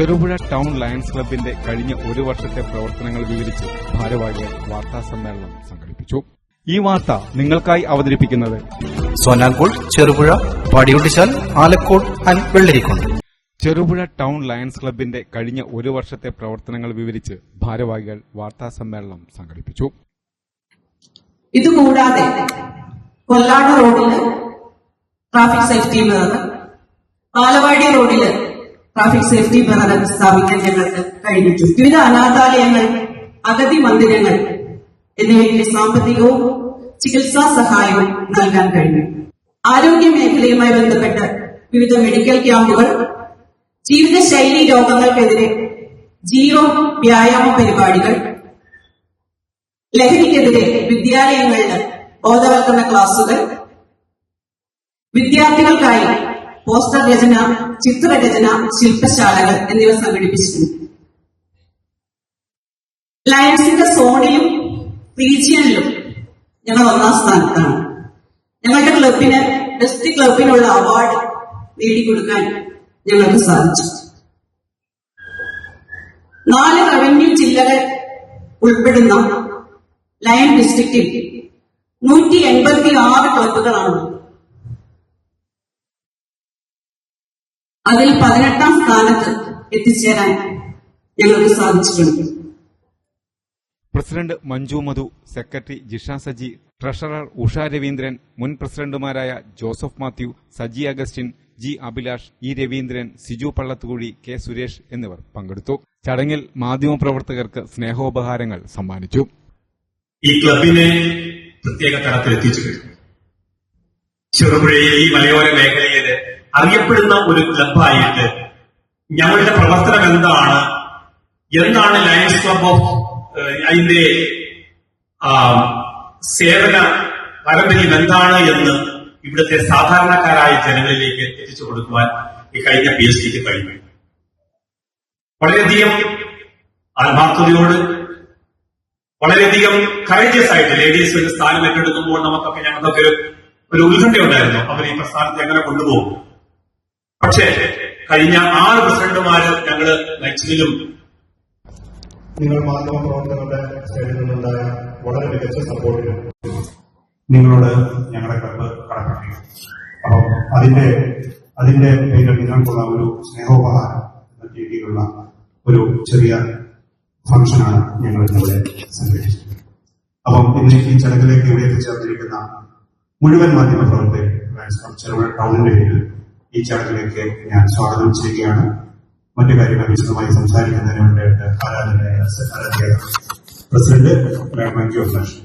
Cherupuzha town lions ക്ലബിന്റെ കഴിഞ്ഞ ഒരു വർഷത്തെ പ്രവർത്തനങ്ങൾ വിവരിച്ച് ഭാരവാഹികൾ വാർത്താ സമ്മേളനം സംഘടിപ്പിച്ചു. ഈ വാർത്ത നിങ്ങൾക്കായി അവതരിപ്പിക്കുന്നത് Sonankode Cherupuzha Padiyottuchal Alakode and Vellarikode. Cherupuzha town Lions ക്ലബിന്റെ കഴിഞ്ഞ ഒരു വർഷത്തെ പ്രവർത്തനങ്ങൾ വിവരിച്ച് ഭാരവാഹികൾ വാർത്താ സമ്മേളനം സംഘടിപ്പിച്ചു. ഇതുകൂടാതെ കൊല്ലാട് റോഡിൽ ട്രാഫിക് സേഫ്റ്റി പാലവാടി റോഡിൽ ട്രാഫിക് സേഫ്റ്റി മിറർ സ്ഥാപിക്കാൻ ഞങ്ങൾക്ക് കഴിഞ്ഞിട്ടു വിവിധ അനാഥാലയങ്ങൾ അഗതി മന്ദിരങ്ങൾ എന്നിവയ്ക്ക് സാമ്പത്തികവും ചികിത്സാ സഹായവും നൽകാൻ കഴിഞ്ഞു. ആരോഗ്യ മേഖലയുമായി ബന്ധപ്പെട്ട് വിവിധ മെഡിക്കൽ ക്യാമ്പുകൾ ജീവിതശൈലി രോഗങ്ങൾക്കെതിരെ ജീവ വ്യായാമ പരിപാടികൾ ലഹരിക്കെതിരെ വിദ്യാലയങ്ങളിൽ ബോധവൽക്കരണ ക്ലാസുകൾ വിദ്യാർത്ഥികൾക്കായി പോസ്റ്റർ രചന ചിത്രരചന ശില്പശാലകൾ എന്നിവ സംഘടിപ്പിച്ചിട്ടുണ്ട്. ലയൻസിന്റെ സോണിലും റീജിയനിലും ഞങ്ങൾ ഒന്നാം സ്ഥാനത്താണ്. ഞങ്ങളുടെ ക്ലബിന് ബെസ്റ്റ് ക്ലബിനുള്ള അവാർഡ് നേടിക്കൊടുക്കാൻ ഞങ്ങൾക്ക് സാധിച്ചു. നാല് റവന്യൂ ജില്ലകൾ ഉൾപ്പെടുന്ന ലയൺ ഡിസ്ട്രിക്റ്റിൽ നൂറ്റി എൺപത്തി ആറ് ക്ലബുകളാണ് അതിൽ പതിനെട്ടാം സ്ഥാനത്ത് എത്തിച്ചേരാൻ ഞങ്ങൾക്ക് സാധിച്ചിട്ടുണ്ട്. President Manju Madhu secretary Jisha Saji treasurer Usha Raveendran മുൻ പ്രസിഡന്റുമാരായ Joseph Mathew Saji Augustine G Abhilash E Raveendran Siju Pallathukudy K Suresh എന്നിവർ പങ്കെടുത്തു. ചടങ്ങിൽ മാധ്യമപ്രവർത്തകർക്ക് സ്നേഹോപഹാരങ്ങൾ സമ്മാനിച്ചു. ഈ ക്ലബിനെ പ്രത്യേക തലത്തിൽ എത്തിച്ചു കഴിഞ്ഞു ചെറുപുഴയിൽ ഈ മലയോര മേഖലയിൽ അറിയപ്പെടുന്ന ഒരു ക്ലബായിട്ട് ഞങ്ങളുടെ പ്രവർത്തനം എന്താണ് എന്താണ് ലയൺസ് ക്ലബ് ഓഫ് അതിന്റെ സേവന പാരമ്പര്യം എന്താണ് എന്ന് ഇവിടുത്തെ സാധാരണക്കാരായ ജനങ്ങളിലേക്ക് എത്തിച്ചു കൊടുക്കുവാൻ ഈ കഴിഞ്ഞ പി എസ് ഡിക്ക് കഴിഞ്ഞു. വളരെയധികം ആത്മാർത്ഥതയോട് വളരെയധികം കറേജിയസ് ആയിട്ട് ലേഡീസ് ഒരു സ്ഥാനം ഏറ്റെടുക്കുമ്പോൾ നമുക്കൊക്കെ ഞങ്ങൾക്കൊക്കെ ഒരു ഒരു ഉത്കണ്ഠ ഉണ്ടായിരുന്നു അവർ ഈ പ്രസ്ഥാനത്തെ എങ്ങനെ കൊണ്ടുപോകും? പക്ഷേ കഴിഞ്ഞ ആറ് പ്രസിഡന്റുമാര് ഞങ്ങൾ നയിച്ചതിലും നിങ്ങൾ മാധ്യമപ്രവർത്തകരുടെ സൈഡിൽ നിന്നുണ്ടായ വളരെ മികച്ച സപ്പോർട്ടിന് നിങ്ങളോട് ഞങ്ങളുടെ ക്ലബ് കടപ്പെട്ടിരിക്കുന്നു അപ്പം അതിന്റെ അതിന്റെ പേരിൽ നിങ്ങൾക്കുള്ള ഒരു സ്നേഹോപഹാരം എന്ന രീതിയിലുള്ള ഒരു ചെറിയ ഫംഗ്ഷനാണ് ഞങ്ങൾ ഇന്നിവിടെ സംഘടിപ്പിച്ചത്. അപ്പം ഇന്ന് ഈ ചടങ്ങിലേക്ക് ഇവിടെ എത്തിച്ചേർന്നിരിക്കുന്ന മുഴുവൻ മാധ്യമ പ്രവർത്തകർ ടൗണിന്റെ പേരിൽ ഈ ചടങ്ങിലേക്ക് ഞാൻ സ്വാഗതം ചെയ്യുകയാണ്. മറ്റു കാര്യങ്ങൾ വിശദമായി സംസാരിക്കുന്നതിന് വേണ്ടിയിട്ട് ആരാധനയായ പ്രസിഡന്റ് ബാങ്ക് ഓഫ് നാഷണൽ